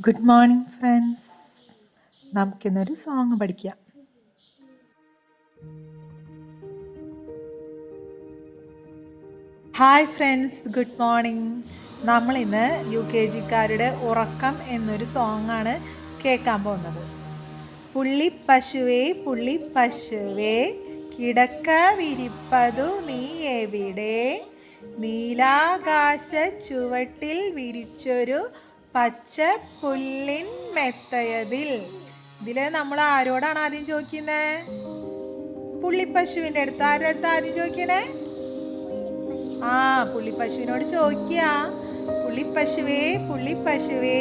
Good morning friends നമുക്കിന്നൊരു song പഠിക്കാം. Hi friends good morning നമ്മളിന്ന് യു കെ ജിക്കാരുടെ ഉറക്കം എന്നൊരു സോങ്ങാണ് കേൾക്കാൻ പോകുന്നത്. പുള്ളി പശുവേ പുള്ളി പശുവേ കിടക്ക വിരിപ്പതു നീ എവിടെ? നീലാകാശ ചുവട്ടിൽ വിരിച്ചൊരു പച്ച പുല്ലിൻ മെത്തയതിൽ. ഇതിൽ നമ്മൾ ആരോടാണ് ആദ്യം ചോദിക്കുന്നത് പുള്ളിപ്പശുവിന്റെ അടുത്ത്. ആരുടെ അടുത്ത് ആദ്യം ചോദിക്കണേ? ആ പുള്ളിപ്പശുവിനോട് ചോദിക്കുക പുള്ളിപ്പശുവേ പുള്ളിപ്പശുവേ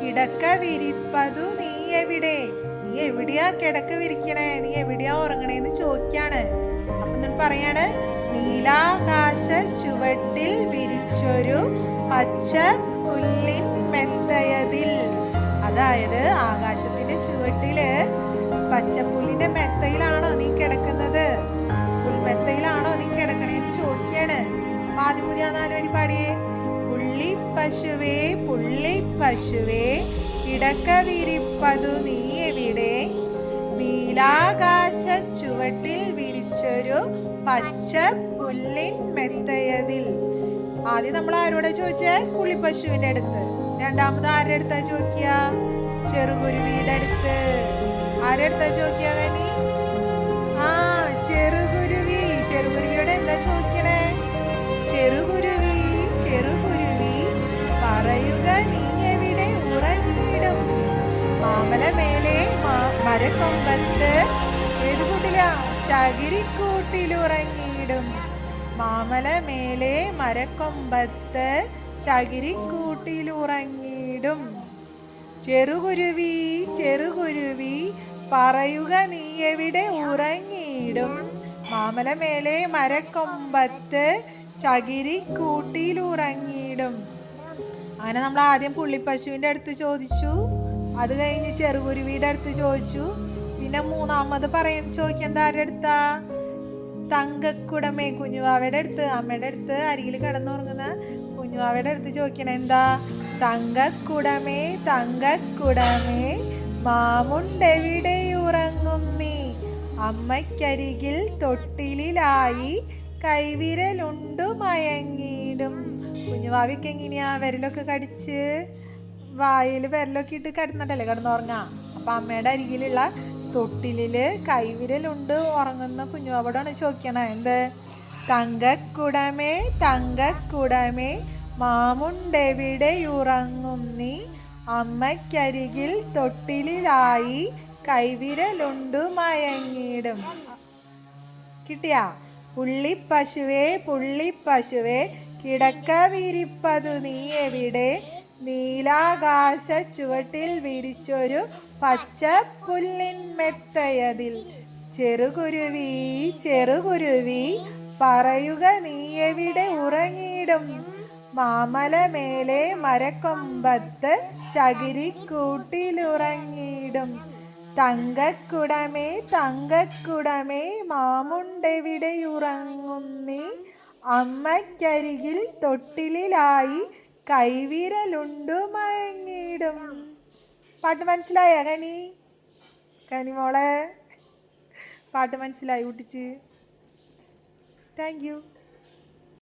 കിടക്ക വിരിപ്പതു നീ എവിടെ? നീ എവിടെയാ കിടക്ക വിരിക്കണേ? നീ എവിടെയാ ഉറങ്ങണേന്ന് ചോദിക്കാണ്. അപ്പൊ നിങ്ങൾ പറയാണ് നീലാകാശ ചുവട്ടിൽ വിരിച്ചൊരു പച്ച പുല്ലിൻ അതായത് ആകാശത്തിന്റെ ചുവട്ടിൽ പച്ചപ്പുല്ലിന്റെ മെത്തയിലാണോ നീ കിടക്കുന്നത്? പുൽമെത്തയിലാണോ നീ കിടക്കണേ ചോദിക്കാണ് അപ്പൊ ആദ്യം പുതിയ നാല് പുള്ളി പശുവേ പുള്ളി പശുവേ കിടക്ക വിരിപ്പതു നീ എവിടെ? നീലാകാശ ചുവട്ടിൽ വിരിച്ചൊരു പച്ച പുല്ലിൻ മെത്തയതിൽ. ആദ്യം നമ്മൾ ആരോടെ ചോദിച്ചേ? പുള്ളിപ്പശുവിന്റെ അടുത്ത്. രണ്ടാമത് ആരുടെ അടുത്താ ചോദിക്കുക? ചെറുകുരുവിയുടെ അടുത്ത് ആരെടുത്താ ചോദിക്കാ ആ ചെറുകുരുവി ചെറുകുരുവിയോട് എന്താ ചോദിക്കണേ? ചെറുകുരുവി ചെറുകുരുവി പറയുക നീ എവിടെ ഉറങ്ങിയിടും? മാമല മേലെ മരക്കൊമ്പത്ത്. ഏത് കൂട്ടില? ചകിരിക്കൂട്ടിൽ ഉറങ്ങിയിടും മാമല മേലെ മരക്കൊമ്പത്ത് ചകിരിക്കൂട്ടിൽ ഉറങ്ങിയിടും ചെറുകുരുവി ചെറുകുരുവി പറയുക നീ എവിടെ ഉറങ്ങിയിടും? മാമല മേലെ മരക്കൊമ്പത്ത് കൂട്ടിയിൽ ഉറങ്ങിയിടും. അങ്ങനെ നമ്മൾ ആദ്യം പുള്ളിപ്പശുവിന്റെ അടുത്ത് ചോദിച്ചു. അത് കഴിഞ്ഞ് ചെറുകുരുവിയുടെ അടുത്ത് ചോദിച്ചു. പിന്നെ മൂന്നാമത് പറയും ചോദിക്കേണ്ട ആരുടെ അടുത്താ? തങ്കക്കുടമേ കുഞ്ഞുവാവയുടെ അടുത്ത്. അമ്മയുടെ അടുത്ത് അരികിൽ കിടന്നുറങ്ങുന്ന കുഞ്ഞുവാവയുടെ അടുത്ത് ചോദിക്കണേ എന്താ? തങ്കക്കുടമേ തങ്കക്കുടമേ മാമുണ്ടെവിടെ ഉറങ്ങും നീ? അമ്മയ്ക്കരികിൽ തൊട്ടിലിലായി കൈവിരലുണ്ടു മയങ്ങിയിടും. കുഞ്ഞുവാവിക്ക് എങ്ങനെയാ വിരലൊക്കെ കടിച്ച്? വായിൽ വിരലൊക്കെ ഇട്ട് കിടന്നിട്ടല്ലേ കിടന്നുറങ്ങാം? അപ്പം അമ്മയുടെ അരികിലുള്ള തൊട്ടിലിൽ കൈവിരലുണ്ട് ഉറങ്ങുന്ന കുഞ്ഞുവാവോടാണ് ചോദിക്കണേ. എന്ത്? തങ്കക്കുടമേ തങ്കക്കുടമേ മാമുണ്ടെവിടെ ഉറങ്ങും നീ? അമ്മയ്ക്കരികിൽ തൊട്ടിലിലായി കൈവിരലുണ്ടു മയങ്ങിടും കിട്ടിയ? പുള്ളിപ്പശുവേ പുള്ളിപ്പശുവേ കിടക്ക വിരിപ്പതു നീ എവിടെ? നീലാകാശ ചുവട്ടിൽ വിരിച്ചൊരു പച്ച പുല്ലിൻ മെത്തയതിൽ ചെറുകുരുവി ചെറുകുരുവി പറയുക നീ എവിടെ ഉറങ്ങിയിടും? മാമല മേലെ മരക്കൊമ്പത്ത് ചകിരിക്കൂട്ടിലുറങ്ങിടും തങ്കക്കുടമേ തങ്കക്കുടമേ മാമുണ്ടെവിടെ ഉറങ്ങും നീ? അമ്മയ്ക്കരികിൽ തൊട്ടിലായി കൈവിരലുണ്ടു മയങ്ങിയിടും. പാട്ട് മനസ്സിലായ കനി? കനി മോളെ. പാട്ട് മനസ്സിലായി കുട്ടിച്ച് താങ്ക് യു